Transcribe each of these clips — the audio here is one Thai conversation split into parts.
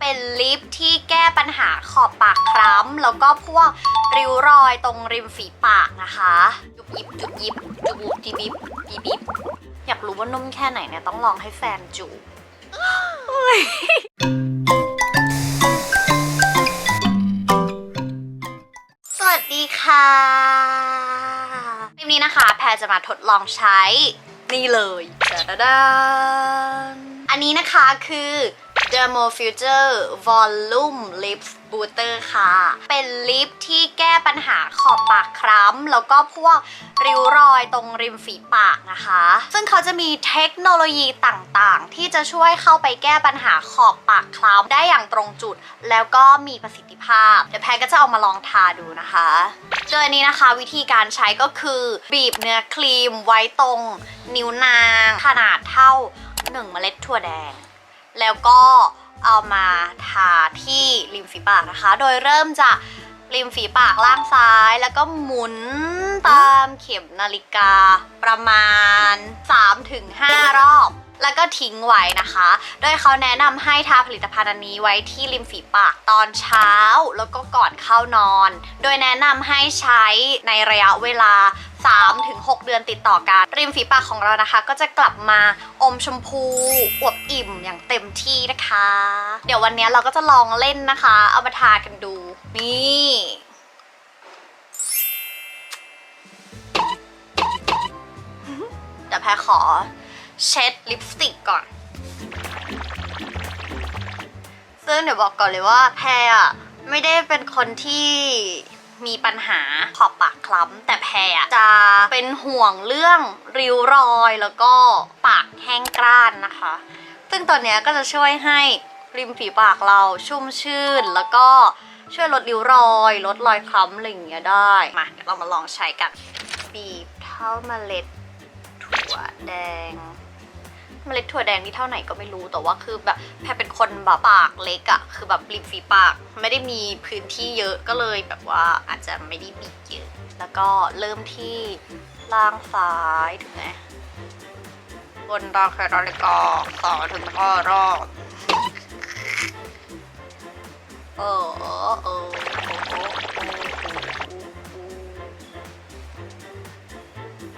เป็นลิปที่แก้ปัญหาขอบปากคล้ำ แล้วก็พวกริ้วรอยตรงริมฝีปากนะคะจุบยิบจุบยิบจุบบุบจิบิบจิบิบอยากรู้ว่านุ่มแค่ไหนเนี่ยต้องลองให้แฟนจูบสวัสดีค่ะคลิปนี้นะคะ แพรจะมาทดลองใช้ นี่เลยดาดาดานอันนี้นะคะคือ Dermo Future Volume Lips Booster ค่ะ เป็นลิปที่แก้ปัญหาขอบปากคล้ำ แล้วก็พวกริ้วรอยตรงริมฝีปากนะคะ ซึ่งเขาจะมีเทคโนโลยีต่างๆ ที่จะช่วยเข้าไปแก้ปัญหาขอบปากคล้ำได้อย่างตรงจุด แล้วก็มีประสิทธิภาพ เดี๋ยวแพรก็จะเอามาลองทาดูนะคะโดยอันนี้นะคะวิธีการใช้ก็คือ บีบเนื้อครีมไว้ตรงนิ้วนาง ขนาดเท่า 1 เมล็ดถั่วแดง แล้วก็เอามาทาที่ริมฝีปากนะคะ โดยเริ่มจากริมฝีปากล่างซ้ายแล้วก็หมุนตามเข็มนาฬิกาประมาณ 3-5 รอบ แล้วก็ทิ้งไว้นะคะ โดยเขาแนะนำให้ทาผลิตภัณฑ์อันนี้ไว้ที่ริมฝีปากตอนเช้าแล้วก็ก่อนเข้านอน โดยแนะนำให้ใช้ในระยะเวลา 3-6เดือนติดต่อกัน ริมฝีปากของเรานะคะ ก็จะกลับมาอมชมพูอวบอิ่มอย่างเต็มที่นะคะ เดี๋ยววันนี้เราก็จะลองเล่นนะคะ เอามาทากันดู นี่เดี๋ยวแพรขอเช็ดลิปสติกก่อน ซึ่งเดี๋ยวบอกก่อนเลยว่าแพรอะไม่ได้เป็นคนที่ มีปัญหาขอบปากคล้ำแต่แพรอะจะเป็นห่วงเรื่องริ้วรอยแล้วก็ปากแห้งกร้านนะคะ ซึ่งตัวนี้ก็จะช่วยให้ริมฝีปากเราชุ่มชื่นแล้วก็ช่วยลดริ้วรอย ลดรอยคล้ำอะไรอย่างเงี้ยได้มาเดี๋ยวเรามาลองใช้กันบีบเท่าเมล็ดถั่วแดง เมล็ดถั่วแดงนี่เท่าไหนก็ไม่รู้แต่ว่าคือแบบแพรเป็นคนแบบปากเล็กอะคือแบบริมฝีปาก ไม่ได้มีพื้นที่เยอะก็เลยแบบว่าอาจจะไม่ได้บีบเยอะแล้วก็เริ่มที่ล่างซ้ายถูกไหมบนรางแครอลิกาสองถึงก็รอบเออเออเออ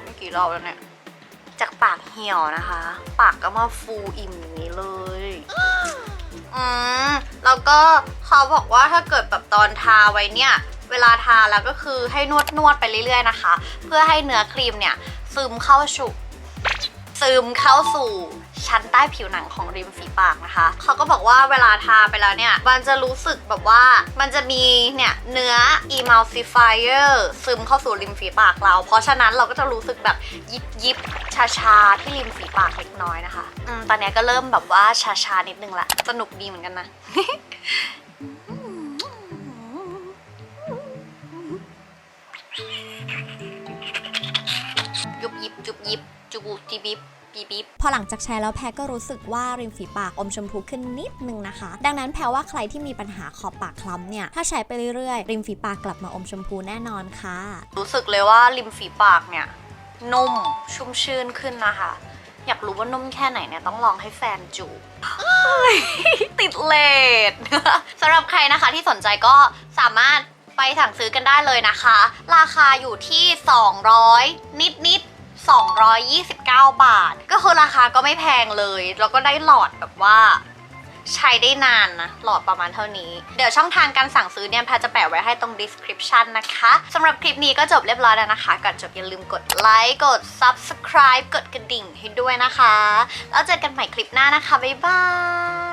ไม่กี่รอบแล้วเนี่ย เหี่ยวนะคะ ปากก็มาฟูอิ่มอย่างนี้เลยอืมแล้วก็เขาบอกว่าถ้าเกิดแบบตอนทาไว้เนี่ย เวลาทาแล้วก็คือให้นวดนวดไปเรื่อยๆนะคะ เพื่อให้เนื้อครีมเนี่ย ซึมเข้าสู่ซึมเข้าสู่ ชั้นใต้ผิวหนังของริมฝีปากนะคะ เขาก็บอกว่าเวลาทาไปแล้วเนี่ย มันจะรู้สึกแบบว่ามันจะมีเนี่ยเนื้อ emulsifier ซึมเข้าสู่ริมฝีปากเรา เพราะฉะนั้นเราก็จะรู้สึกแบบยิบยิบชาชาๆที่ริมฝีปากเล็กน้อยนะคะ อืม ตอนนี้ก็เริ่มแบบว่าชาชาๆนิดนึงละ สนุกดีเหมือนกันนะยุบยิบจุบยิบจุบจิบิบ ปีบิบพอหลังจากใช้แล้วแพรก็รู้สึกว่าริมฝีปากอมชมพูขึ้นนิดนึงนะคะ ดังนั้นแพรว่าใครที่มีปัญหาขอบปากคล้ำเนี่ยถ้าใช้ไปเรื่อยๆ ริมฝีปากกลับมาอมชมพูแน่นอนค่ะ รู้สึกเลยว่าริมฝีปากเนี่ยนุ่มชุ่มชื่นขึ้นนะคะ อยากรู้ว่านุ่มแค่ไหนเนี่ยต้องลองให้แฟนจูบติดเลทสำหรับใครนะคะที่สนใจก็สามารถไปสั่งซื้อกันได้เลยนะคะ ราคาอยู่ที่ 200 นิดนิดๆ 229 บาท ก็คือราคาก็ไม่แพงเลย แล้วก็ได้หลอดแบบว่าใช้ได้นานนะ หลอดประมาณเท่านี้ เดี๋ยวช่องทางการสั่งซื้อเนี่ยแพจะแปะไว้ให้ตรง description นะคะสำหรับคลิปนี้ก็จบเรียบร้อยแล้วนะคะ ก่อนจบอย่าลืมกดไลค์กด subscribe กดกระดิ่งให้ด้วยนะคะ แล้วเจอกันใหม่คลิปหน้านะคะ บ๊ายบาย